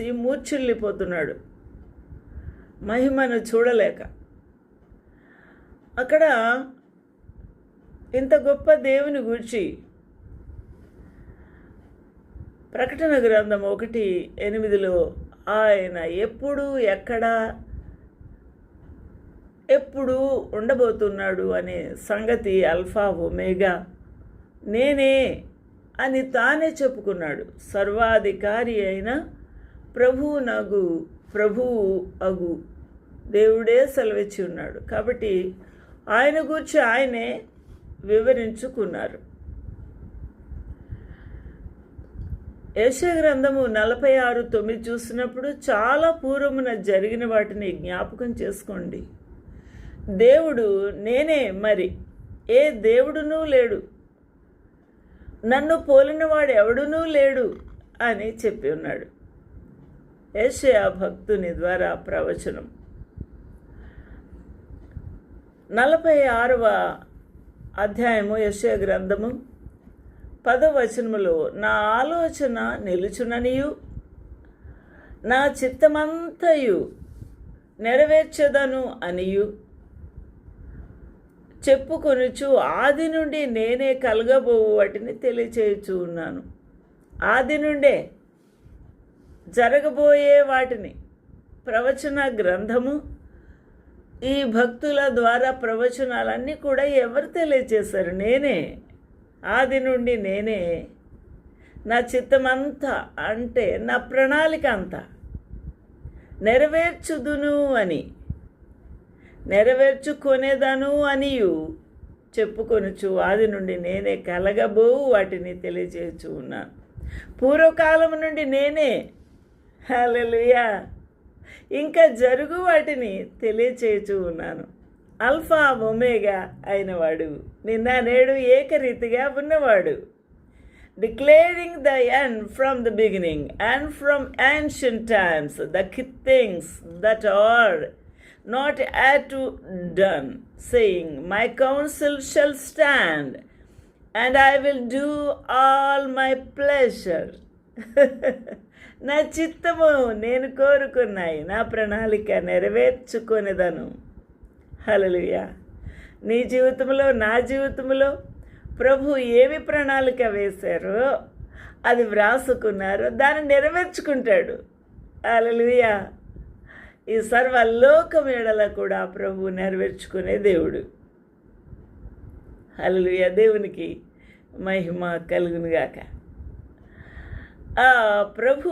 చూసి మూర్చిల్లిపోతున్నాడు మహిమను చూడలేక. అక్కడ ఇంత గొప్ప దేవుని గురించి ప్రకటన గ్రంథం ఒకటి ఎనిమిదిలో ఆయన ఎప్పుడు ఎక్కడ ఎప్పుడు ఉండబోతున్నాడు అనే సంగతి అల్ఫా ఒమేగా నేనే అని తానే చెప్పుకున్నాడు. సర్వాధికారి అయిన ప్రభువు నగు ప్రభువు అగు. దేవుడే సెలవిచ్చి ఉన్నాడు. కాబట్టి ఆయన గురించి ఆయనే వివరించుకున్నారు. యశ గ్రంథము నలభై ఆరు తొమ్మిది చూసినప్పుడు చాలా పూర్వమున జరిగిన వాటిని జ్ఞాపకం చేసుకోండి. దేవుడు నేనే మరి ఏ దేవుడునూ లేడు. నన్ను పోలినవాడు ఎవడునూ లేడు అని చెప్పి ఉన్నాడు. ఏషయా భక్తుని ద్వారా ప్రవచనం. నలభై ఆరవ అధ్యాయము యశయ గ్రంథము పదవచనములో నా ఆలోచన నిలుచుననియు నా చిత్తమంతయు నెరవేర్చదను అనియు. చెప్పుకొనుచు ఆది నుండి నేనే కలగబోవు వాటిని తెలియచేయచూ ఉన్నాను. ఆది నుండే జరగబోయే వాటిని. ప్రవచన గ్రంథము ఈ భక్తుల ద్వారా ప్రవచనాలన్నీ కూడా ఎవరు తెలియచేశారు? నేనే. ఆది నుండి నేనే. నా చిత్తమంతా అంటే నా ప్రణాళిక అంతా. నెరవేర్చుదును అని. నెరవేర్చుకునేదను అనియు. చెప్పుకొనుచు ఆది నుండి నేనే కలగబోవు వాటిని తెలియజేయచ్చు ఉన్నాను. పూర్వకాలం నుండి నేనే. హల్లెలూయా ఇంకా జరుగు వాటిని తెలియచేయచూ ఉన్నాను అల్ఫా ఒమేగా అయినవాడు నిన్న నేడు ఏకరీతిగా ఉన్నవాడు declaring the end from the beginning and from ancient times, the things that are not yet to done, saying, My counsel shall stand, and I will do all my pleasure. నా చిత్తము నేను కోరుకున్నాయి నా ప్రణాళిక నెరవేర్చుకునేదను. హలలుయా నీ జీవితంలో నా జీవితంలో ప్రభు ఏమి ప్రణాళిక వేశారో అది వ్రాసుకున్నారో దాన్ని నెరవేర్చుకుంటాడు. అలలుయా ఈ సర్వలోకం ఎడల కూడా ప్రభు నెరవేర్చుకునే దేవుడు. అలలుయ దేవునికి మహిమ కలుగునుగాక. ఆ ప్రభు